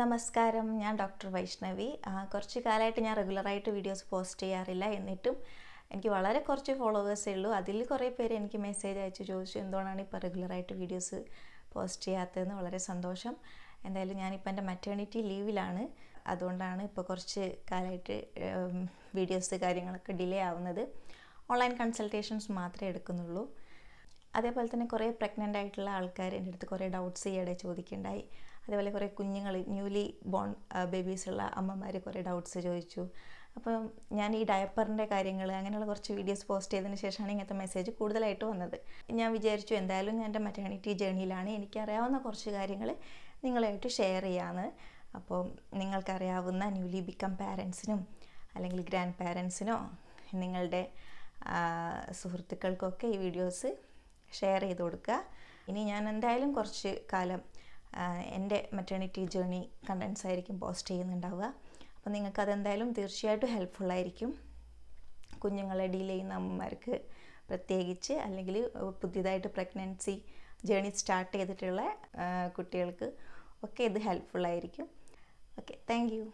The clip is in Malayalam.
നമസ്കാരം ഞാൻ ഡോക്ടർ വൈഷ്ണവി. കുറച്ച് കാലമായിട്ട് ഞാൻ റെഗുലറായിട്ട് വീഡിയോസ് പോസ്റ്റ് ചെയ്യാറില്ല. എന്നിട്ടും എനിക്ക് വളരെ കുറച്ച് ഫോളോവേഴ്സേ ഉള്ളൂ. അതിൽ കുറേ പേര് എനിക്ക് മെസ്സേജ് അയച്ചു ചോദിച്ചു എന്തുകൊണ്ടാണ് ഇപ്പോൾ റെഗുലറായിട്ട് വീഡിയോസ് പോസ്റ്റ് ചെയ്യാത്തതെന്ന്? വളരെ സന്തോഷം. എന്തായാലും ഞാനിപ്പോൾ എന്റെ മറ്റേണിറ്റി ലീവിലാണ് അതുകൊണ്ടാണ് ഇപ്പോൾ കുറച്ച് കാലമായിട്ട് വീഡിയോസ് കാര്യങ്ങളൊക്കെ ഡിലേ ആവുന്നത്. ഓൺലൈൻ കൺസൾട്ടേഷൻസ് മാത്രമേ എടുക്കുന്നുള്ളൂ. അതേപോലെ തന്നെ കുറേ പ്രഗ്നന്റ് ആയിട്ടുള്ള ആൾക്കാർ എന്റെ അടുത്ത് കുറേ ഡൗട്ട്സ് ഈയിടെ ചോദിക്കുകയുണ്ടായി അതേപോലെ കുറേ കുഞ്ഞുങ്ങൾ ന്യൂലി ബോൺ ബേബീസുള്ള അമ്മമാർ കുറേ ഡൗട്ട്സ് ചോദിച്ചു. അപ്പം ഞാൻ ഈ ഡയപ്പറിന്റെ കാര്യങ്ങൾ അങ്ങനെയുള്ള കുറച്ച് വീഡിയോസ് പോസ്റ്റ് ചെയ്തതിന് ശേഷമാണ് ഇങ്ങനത്തെ മെസ്സേജ് കൂടുതലായിട്ട് വന്നത്. ഞാൻ വിചാരിച്ചു എന്തായാലും ഞാൻ എന്റെ മെറ്റേണിറ്റി ജേണിയിലാണ് എനിക്കറിയാവുന്ന കുറച്ച് കാര്യങ്ങൾ നിങ്ങളായിട്ട് ഷെയർ ചെയ്യാമെന്ന് അപ്പോൾ നിങ്ങൾക്കറിയാവുന്ന ന്യൂലി ബിക്കം പാരൻസിനും അല്ലെങ്കിൽ ഗ്രാൻഡ് പാരൻസിനോ നിങ്ങളുടെ സുഹൃത്തുക്കൾക്കൊക്കെ ഈ വീഡിയോസ് ഷെയർ ചെയ്ത് കൊടുക്കുക. ഇനി ഞാൻ എന്തായാലും കുറച്ച് കാലം എന്റെ മെറ്റേണിറ്റി ജേണി കണ്ടൻസ് ആയിരിക്കും പോസ്റ്റ് ചെയ്യുന്നുണ്ടാവുക. അപ്പോൾ നിങ്ങൾക്ക് അതെന്തായാലും തീർച്ചയായിട്ടും ഹെൽപ്ഫുള്ളായിരിക്കും കുഞ്ഞുങ്ങളെ ഡീൽ ചെയ്യുന്ന അമ്മമാർക്ക് പ്രത്യേകിച്ച് അല്ലെങ്കിൽ പുതിയതായിട്ട് പ്രഗ്നൻസി ജേണി സ്റ്റാർട്ട് ചെയ്തിട്ടുള്ള കുട്ടികൾക്ക് ഒക്കെ ഇത് ഹെൽപ്ഫുള്ളായിരിക്കും ഓക്കെ താങ്ക് യു